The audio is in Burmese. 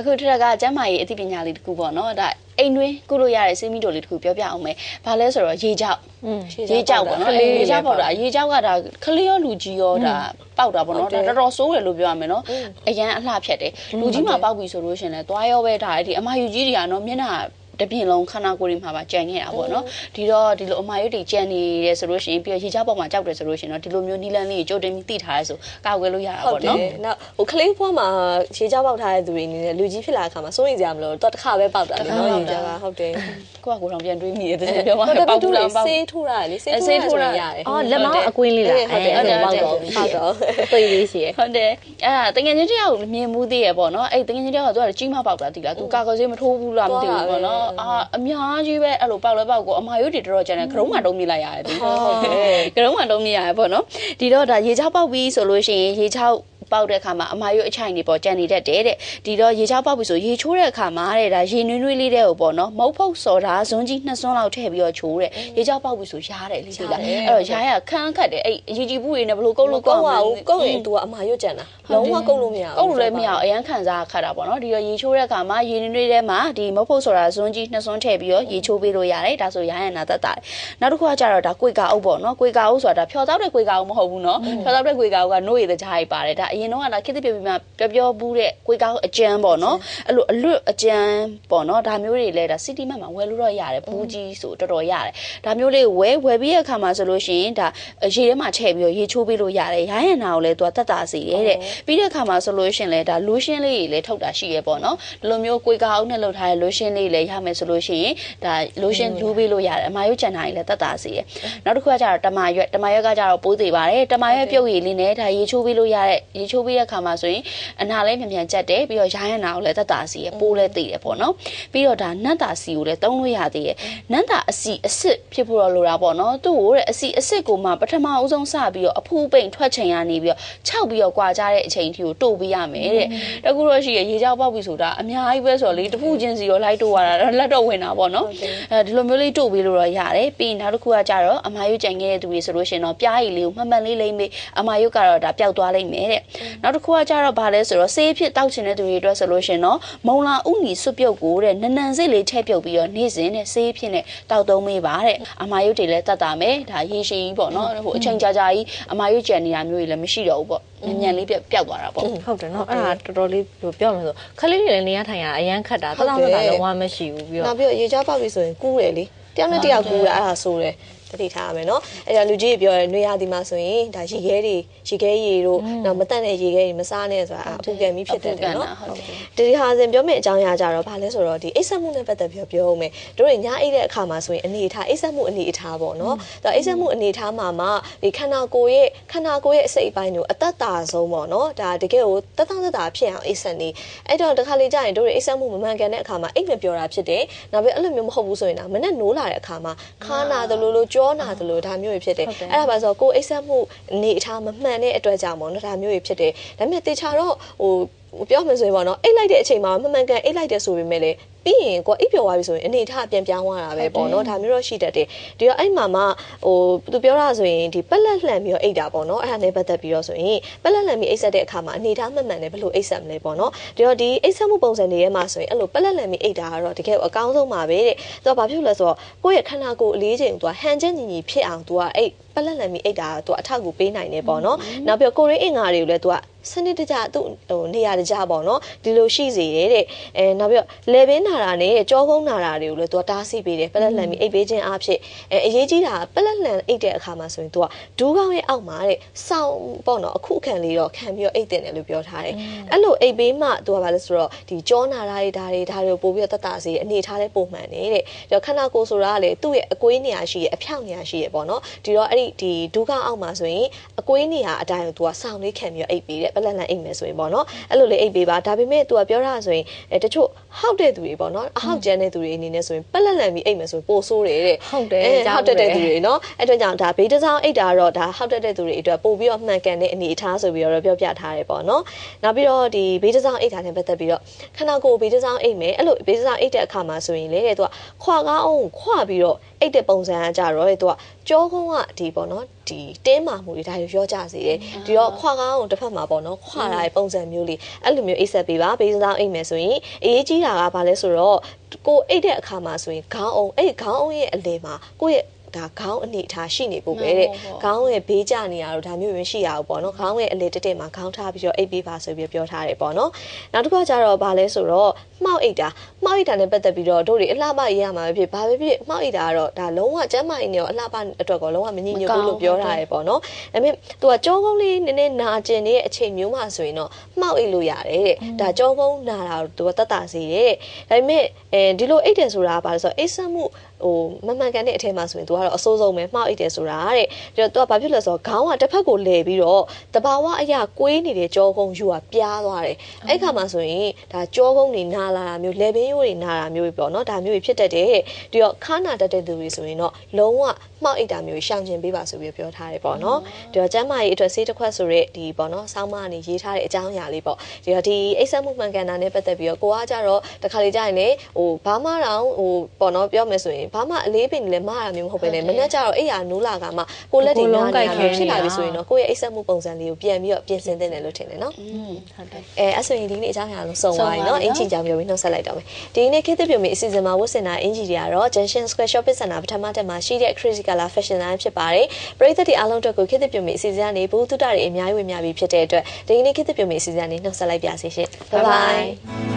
အခုထက်ကကျမ်းမာရေးအသိပညာလေးတစ်ခုပေါ့နော်ဒါအိမ်တွင်းကုလို့ရတဲ့ဆေးမီတိုလေးတစ်ခုပြောပြအောင်မယ်ဘာလဲဆိုတော့ရေကြောက်ရေကြောက်ပေါ့နော်ရေကြောက်ပေါ့ဒါရေကြောက်ကဒါခလေးရောလူကြီးရောဒါပေါက်တာပေါ့နော်ဒါတော်တော်ဆိုးတယ်လို့ပြောရမယ်နော်အရန်အလှဖြတ်တယ်လူကြီးမှပေါက်ပြီဆိုလို့ရှင်လဲသွားရောပဲဒါဒီအမယူကြီးတွေကနော်မျက်နှာ တပြင်လုံးခန္ဓာကိုယ်တွေမှာပါကြံခဲ့တာပေါ့နော်ဒီတော့ဒီလိုအမာရွတ်တွေကြံနေရဲဆိုလို့ရှိရင်ပြီးတော့ရေချောက်ပေါ်မှာကြောက်တယ်ဆိုလို့ရှိရင်တော့ဒီလိုမျိုးနီလန်းလေးကိုကြိုတင်ပြီးတိထားရဲဆိုကောက်ွယ်လို့ရတာပေါ့နော်နောက်ဟိုကလေးဘွားမှာရေကြောက်ပေါက်ထားတဲ့သူတွေအနေနဲ့လူကြီးဖြစ်လာတဲ့အခါမှာစိုးရိမ်ကြမလို့တော့တစ်ခါပဲပေါက်တာလေနော်ရေကြောက်ကဟုတ်တယ်ကိုကကိုတော့ပြန်တွေးမိတယ်တကယ်ပြောမှဟုတ်တယ်ပေါပေါက်က်ဘူးဘူးလားလားပေါက်ဆေးထိုးတာလေဆေးထိုးတာဆိုရင်ရတယ်အော်လက်မောင်းအကွင်းလေးလားဟုတ်တယ်ဟုတ်တယ်ပေါက်တော့ပေါက်တော့သိလေးရှိရဟုတ်တယ်အဲ့ဒါတကယ်ချင်းတယောက်မြင်မှုသေးရပေါ့နော်အဲ့တကယ်ချင်းတယောက်ကသူကကြီးမပေါက်တာတိလားသူကာကောဆေးမထိုးဘူးလားမသိဘူးပေါ့နော်အာအများကြီးပဲအဲ့လိုပေါက်လဲပေါက်ကိုအမာရွတ်တွေတော်တော်ကျန်တယ်ခရုံးမှတုံးမိလိုက်ရတယ်ဒီဟုတ်တယ်ကရုံးမှတုံးမိရတယ်ပေါ့နော်ဒီတော့ဒါရေချောက်ပေါက်ပြီးဆိုလို့ရှိရင်ရေချောက် ပေါက်တဲ့အခါမှာအမာရွတ်အချိုင်တွေပေါ်ကြံနေတတ်တယ်တဲ့ဒီတော့ရေချောက်ပေါက်ပြီဆိုရေချိုးတဲ့အခါမှာတဲ့ဒါရေနွေးနွေးလေးတဲ့ကိုပေါ့နော်မုတ်ဖုတ်စော်တာဇွန်ကြီးနှစ်စွန်းလောက်ထည့်ပြီးတော့ချိုးတဲ့ရေချောက်ပေါက်ပြီဆိုရားတယ်လေဒီလားအဲ့တော့ရားရခန်းခတ်တယ်အဲ့ရေကြည်ဘူးတွေနဲ့ဘလို့ကုတ်လို့ကုကုတ်တ်ပါမှာဘူးကုတ်ရင် तू ကအမာရွတ်ကြံတာလုံးဝကုတ်လို့မရဘူးကုတ်လို့လည်းမရအောင်အရန်ခံစားခတ်တာပေါ့နော်ဒီတော့ရေချိုးတဲ့အခါမှာရေနွေးနွေးထဲမှာဒီမုတ်ဖုတ်ဆိုတာဇွန်ကြီးနှစ်စွန်းထည့်ပြီးတော့ရေချိုးပေးလို့ရတယ်ဒါဆိုရဟန်နာသက်တာတယ်နောက်တစ်ခုကကြတော့ဒါကွေကာအုပ်ပေါ့နော်ကွေကာအုပ်ဆိုတာဒါဖျော်တောက်တဲ့ကွေကာအုပ်မဟုတ်ဘူးနော်ဖျော်တောက်တဲ့ကွေကာအုပ်ကနို့ရည်တကြားကြီးပါတယ်ဒါအရင်တော့ကဒါခစ်တစ်ပြပြမှာပျော်ပျော်ဘူးတဲ့ကွေကာအုပ်အကျန်းပေါ့နော်အဲ့လိုအလွတ်အကျန်းပေါ့နော်ဒါမျိုးတွေလည်းဒါစီတီမတ်မှာဝယ်လို့တော့ရတယ်ဘူးကြီးဆိုတော်တော်ရတယ်ဒါမျိုးလေးဝယ်ဝယ်ပြီးတဲ့အခါမှာဆိုလို့ရှိရင်ဒါရေထဲမှာထည့်ပြီးတော့ရေချိုးပေးလို့ရတယ်ရဟန်နာကိုလည်းသူကတက်တာစီတယ်တဲ့ပြီးတဲ့အခါမှာဆိုလို့ရှိရင်လည်းဒါလိုရှင်းလေးတွေလည်းထုတ်တာရှိရပေါ့နော်ဒီလိုမျိုးကွေကာအုပ်နဲ့လုပ်ထားတဲ့လိုရှင်းလေးလည်းရမယ်ဆိုလို့ရှိရင်ဒါလိုရှင်းလူပေးလို့ရတယ်အမာရုပ်ချန်တာကြီးလည်းတက်တာစီတယ်နောက်တစ်ခုကကျတော့တမာရွက်တမာရွက်ကကျတော့ပိုးသေးပါတယ်တမာရွက်ပြုတ်ရည်လေးနဲ့ဒါရေချိုးပေးလို့ရတဲ့ရေချိုးပေးတဲ့အခါမှာဆိုရင်အနာလည်းမြန်မြန်ကျက်တယ်ပြီးတော့ရဟန်နာကိုလည်းတက်တာစီရပိုးလည်းသေးတယ်ပေါ့နော်ပြီးတော့ဒါနတ်တာစီကိုလည်းသုံးလို့ရသေးတယ်နတ်တာအစီအစစ်ဖြစ်ဖို့တော့လိုတာပေါ့နော်သူ့ကိုတဲ့အစီအစစ်ကိုမှပထမအဦးဆုံးစပြီးတော့အဖူးပိန်ထွက်ချိန်ရနေပြီးတော့ခြောက်ပြီးတော့ကြွာကြတဲ့အချိန်ထိကိုတို့ပေးရမယ်တဲ့တကူတော့ရှိရရေကြောက်ပေါက်ပြီဆိုတာအများကြီးပဲဆိုတော့လေတဖူးချင်းစီရောလိုက်တို့ရတာလက်တော့ဝင်တာပေါ့နော်အဲဒီလိုမျိုးလေးတို့ပေးလို့တော့ရတယ်ပြီးရင်နောက်တစ်ခုကကြတော့အမာယုတ်ကြံခဲ့တဲ့သူတွေဆိုလို့ရှိရင်တော့ပြားရည်လေးကိုမှန်မှန်လေးလိမ့်မေးအမာယုတ်ကတော့ဒါပျောက်သွားလိမ့်မယ်တဲ့နောက်တစ်ခုကကြတော့ဗာလဲဆိုတော့ဆေးဖြစ်တောက်ချင်တဲ့သူတွေအတွက်ဆိုလို့ရှိရင်တော့မုံလာဥနီစွပ်ပြုတ်ကိုတဲ့နနန်စိတ်လေးထည့်ပြုတ်ပြီးတော့နေ့စဉ်နဲ့ဆေးဖြစ်နဲ့တောက်သုံးမေးပါတဲ့အမာယုတ်တွေလည်းတတ်တာမယ်ဒါရေရှည်ကြီးပေါ့နော်ဟိုအချိန်ကြာကြာကြီးအမာယုတ်ကြံနေတာမျိုးတွေလည်းမရှိတော့ဘူးပေါ့မြန်မြန်လေးပျောက်သွားတာပေါ့ဟုတ်တယ်နော်အဲ့ဒါတော်တော်လေးပြောမယ်ဆိုခလေးတွေလည်းနေရထိုင်ရအရန်ခတ်တာတလောက်တတာလုံးဝမရှိဘူးပြီးနောတော့က်ပြီးတော့ရေကြောက်ပေါက်ပြီဆိုရင်ကူးတယ်လေတယောက်နဲ့တယောက်ကူးတာအဲ့ဒါဆိုတယ် တတိထားရမယ်နော်အဲ့ဒါလူကြီးပြောရဲနွေရသည်မှာဆိုရင်ဒါရေခဲတွေရေခဲရေတို့နောက်မတန့်တဲ့ရေခဲတွေမစားနဲ့ဆိုတာအပူကံပြီးဖြစ်တတ်တယ်နော်ဟုတ်တယ်ဒီဟာစဉ်ပြောမယ့်အကြောင်းအရာကြတော့ဘာလဲဆိုတော့ဒီအိတ်ဆက်မှုနဲ့ပတ်သက်ပြီးပြောဦးမယ်တို့တွေညအိတ်တဲ့အခါမှာဆိုရင်အနေအထားအိတ်ဆက်မှုအနေအထားပေါ့နော်ဒါအိတ်ဆက်မှုအနေအထားမှာမှဒီခန္ဓာကိုယ်ရဲ့ခန္ဓာကိုယ်ရဲ့အစိတ်အပိုင်းကိုအသက်တာဆုံးပေါ့နော်ဒါတကယ်ကိုတက်တောင့်တက်တာဖြစ်အောင်အိတ်ဆက်နေအဲ့တော့တစ်ခါလေကြာရင်တို့တွေအိတ်ဆက်မှုမမှန်ကန်တဲ့အခါမှာအိတ်မပြောတာဖြစ်တယ်နောက်ပြီးအဲ့လိုမျိုးမဟုတ်ဘူးဆိုရင်တော့မနဲ့နိုးလာတဲ့အခါမှာခါနာသလိုလိုကြောနာသလိုဒါမျိုးတွေဖြစ်တယ်အဲ့ဒါပါဆိုကိုယ်အိတ်ဆက်မှုအနေအထားမမှန်တဲ့အတွက်ကြောင့်ပေါ့နော်ဒါမျိုးတွေဖြစ်တယ်ဒါပေမဲ့တေချာတော့ဟိုဟို ပြောမှဆိုရင်ပေါ့နော်အိတ်လိုက်တဲ့အချိန်မှာမမှန်ကန်အိတ်လိုက်တယ်ဆိုပေမဲ့လေပြီးရင်ကိုအိတ်ပျော်သွားပြီဆိုရင်အနေထားပြန်ပြောင်းသွားတာပဲပေါ့နော်ဒါမျိုးတော့ရှိတတ်တယ်ဒီတော့အဲ့မှာမှဟိုသူပြောတာဆိုရင်ဒီပက်လက်လှန်ပြီးတော့အိတ်တာပေါ့နော်အဲ့ဒါနဲ့ပတ်သက်ပြီးတော့ဆိုရင်ပက်လက်လှန်ပြီးအိတ်ဆက်တဲ့အခါမှာအနေထားမှန်မှန်နဲ့ဘယ်လိုအိတ်ဆက်မလဲပေါ့နော်ဒီတော့ဒီအိတ်ဆက်မှုပုံစံတွေရဲ့မှာဆိုရင်အဲ့လိုပက်လက်လှန်ပြီးအိတ်တာကတော့တကယ်အကောင်းဆုံးပါပဲတဲ့သူကဘာဖြစ်လို့လဲဆိုတော့ကိုယ့်ရဲ့ခန္ဓာကိုယ်အလေးချိန်သူကဟန်ချက်ညီညီဖြစ်အောင်သူကအဲ့ပက် လက်လှန်ပြီးအိတ်တာကသူကအထောက်အကူပေးနိုင်တယ်ပေါ့နော်နောက်ပြီးကိုရင်းအင်္ဂါတွေကိုလည်းသူကစနစ်တကျသူ့ဟိုနေရာတကျပေါ့နော်ဒီလိုရှိစေတယ်တဲ့အဲနောက်ပြီးတော့လေဘင်းနာတာနဲ့ကြောကုန်းနာတာတွေကိုလည်းသူကတားဆီးပေးတယ်ပလက်လန်ပြီးအိတ်ပေးခြင်းအဖြစ်အဲအရေးကြီးတာပလက်လန်အိတ်တဲ့အခါမှာဆိုရင်သူကဒူးကောင်းရဲ့အောက်မှာတဲ့စောင်းပေါ့နော်အခုခံလေးတော့ခံပြီးတော့အိတ်တင်တယ်လို့ပြောထားတယ်အဲ့လိုအိတ်ပေးမှသူကဘာလဲဆိုတော့ဒီကြောနာတာတွေဒါတွေဒါတွေကိုပို့ပြီးတော့တတ်တာစေအနေထားတဲ့ပုံမှန်နေတဲ့တော့ခန္ဓာကိုယ်ဆိုတာကလေသူ့ရဲ့အကွေးနေရာရှိရဲ့အဖြောက်နေရာရှိရဲ့ပေါ့နော်ဒီတော့အဲ့ဒီဒီဒူးကောင်းအောက်မှာဆိုရင်အကွေးနေရာအတိုင်းကိုသူကစောင်းလေးခံပြီးတော့အိတ်ပေးတယ်ပလက်လန်အိတ်မယ်ဆိုရင်ပေါ့နော်အဲ့လိုလေးအိတ်ပေးပါဒါပေမဲ့သူကပြောတာဆိုရင်အဲတချို့ဟောက်တဲ့သူတွေပေါ့နော်အဟောက်ကျန်းတဲ့သူတွေအနေနဲ့ဆိုရင်ပလက်လန်ပြီးအိတ်မယ်ဆိုရင်ပိုဆိုးတယ်တဲ့ဟုတ်တယ်အဲကြားဟောက်ဘူးတက်တဲ့တယ်သူတွေနော်အဲ့အတွက်ကြောင့်ဒါဘေးတစ်စောင်းအိတ်တာတော့ဒါဟောက်တက်တဲ့သူတွေအတွက်ပို့ပြီးတော့မှန်ကန်တဲ့အနေအထားဆိုပြီးတော့ပြောပြထားတယ်ပေါ့နော်နောက်ပြီးတော့ဒီဘေးတစ်စောင်းအိတ်တာနဲ့ပတ်သက်ပြီးတော့ခန္ဓာကိုယ်ဘေးတစ်စောင်းအိတ်မယ်အဲ့လိုဘေးတစ်စောင်းအိတ်တဲ့အခါမှာဆိုရင်လေတဲ့သူကခွာကားအောင်ခွာပြီးတော့ အိတ်တဲ့ပုံစံကကြတော့လေသူကကြောကုန်းကဒီပေါ့နော်ဒီတင်းမာမှုတွေဒါရောကြောကြစေတယ်ဒီတော့ခွာကောင်းကိုတစ်ဖက်မှာပေါ့နော်ခွာလာတဲ့ပုံစံမျိုးလေးအဲ့လိုမျိုးအိတ်ဆက်ပေးပါဘေးစားအိတ်မယ်ဆိုရင်အရေးကြီးတာကဘာလဲဆိုတော့ကိုအိတ်တဲ့အခါမှာဆိုရင်ခေါင်းအောင်အဲ့ခေါင်းအောင်ရဲ့အလယ်မှာကိုယ့်ရဲ့ ဒါခေါင်းအနေထားရှိနေဖို့ပဲတဲ့ခေါင်းရဲ့ဘေးကျနေရတော့ဒါမျိုးမျိုးရှိရအောင်ပေါ့နော်ခေါင်းရဲ့အလေတက်တက်မှာခေါင်းထားပြီးတော့အိပ်ပေးပါဆိုပြီးပြောထားတယ်ပေါ့နော်နောက်တစ်ခါကျတော့ဗာလဲဆိုတော့မှောက်အိတ်တာမှောက်အိတ်တာနဲ့ပတ်သက်ပြီးတော့တို့တွေအလှပရေးရမှာပဲဖြစ်ဘာပဲဖြစ်မှောက်အိတ်တာကတော့ဒါလုံးဝကျမ်းမာရေးနဲ့အလှပအတွက်ကောလုံးဝမညစ်ညွတ်ဘူးလို့ပြောထားတယ်ပေါ့နော်ဒါပေမဲ့သူကကြောကုန်းလေးနည်းနည်းနာကျင်နေတဲ့အချိန်မျိုးမှဆိုရင်တော့မှောက်အိတ်လို့ရတယ်တဲ့ဒါကြောကုန်းနာတာသူကတတ်တာစေတဲ့ဒါပေမဲ့အဲဒီလိုအိတ်တယ်ဆိုတာကဘာလဲဆိုတော့အိတ်ဆက်မှုဟိုမမှန်ကန်တဲ့အထက်မှာဆိုရင်သူကတော့အစိုးဆုံးပဲမှောက်အိတ်တယ်ဆိုတာတဲ့ပြီးတော့သူကဘာဖြစ်လဲဆိုတော့ခေါင်းကတစ်ဖက်ကိုလဲပြီးတော့တဘာဝအရာကွေးနေတဲ့ကြောကုန်းယူကပြားသွားတယ်အဲ့ခါမှာဆိုရင်ဒါကြောကုန်းတွေနာလာတာမျိုးလေဘင်းရိုးတွေနာတာမျိုးပေါ့နော်ဒါမျိုးတွေဖြစ်တတ်တယ်ဒီတော့ခါနာတတ်တဲ့သူတွေဆိုရင်တော့လုံးဝမှောက်အိတ်တာမျိုးရှောင်ကျင်ပေးပါဆိုပြီးပြောထားတယ်ပေါ့နော်ဒီတော့ကျမ်းမာရေးအတွက်ဆေးတစ်ခွက်ဆိုရဲဒီပေါ့နော်ဆောင်းမကနေရေးထားတဲ့အကြောင်းအရာလေးပေါ့ဒီတော့ဒီအိတ်ဆက်မှုမှန်ကန်တာနဲ့ပတ်သက်ပြီးတော့ကိုကကြတော့တခါလေကြာရင်လေဟိုဘာမှတော့ဟိုပေါ့နော်ပြောမယ်ဆိုရင်ဘာမှအလေးပင်လည်းမရတာမျိုးမဟုတ်ပဲခြင်းနဲ့မနေ့ကျတော့အဲ့ရနိုးလာကမှကိုလက်တွေနားနေတာဖြစ်လာပြီဆိုရင်တော့ကိုယ့်ရဲ့အိပ်စက်မှုပုံစံလေးကိုပြန်ပြီးတော့ပြင်ဆင်သင့်တယ်လို့ထင်တယ်နော်ဟုတ်တယ်အဲအဲ့ဆိုရင်ဒီနေ့အကြောင်းအရာလုံးစုံသွားပြီနော်အင်ဂျီကြောင်ပြောပြီးနှုတ်ဆက်လိုက်တော့မယ်ဒီနေ့ခေတ်သစ်ပြုံပြီးအစီအစဉ်မှာဝတ်ဆင်တာအင်ဂျီတွေကတော့ Junction Square Shopping Center ပထမတက်မှာရှိတဲ့ Crazy Color Fashion Line ဖြစ်ပါတယ်ပရိသတ်တွေအားလုံးအတွက်ကိုခေတ်သစ်ပြုံပြီးအစီအစဉ်ကနေဘူးတုတ္တတွေအများကြီးဝင်များပြီးဖြစ်တဲ့အတွက်ဒီနေ့ခေတ်သစ်ပြုံပြီးအစီအစဉ်ကနေနှုတ်ဆက်လိုက်ပါစီရှင် Bye bye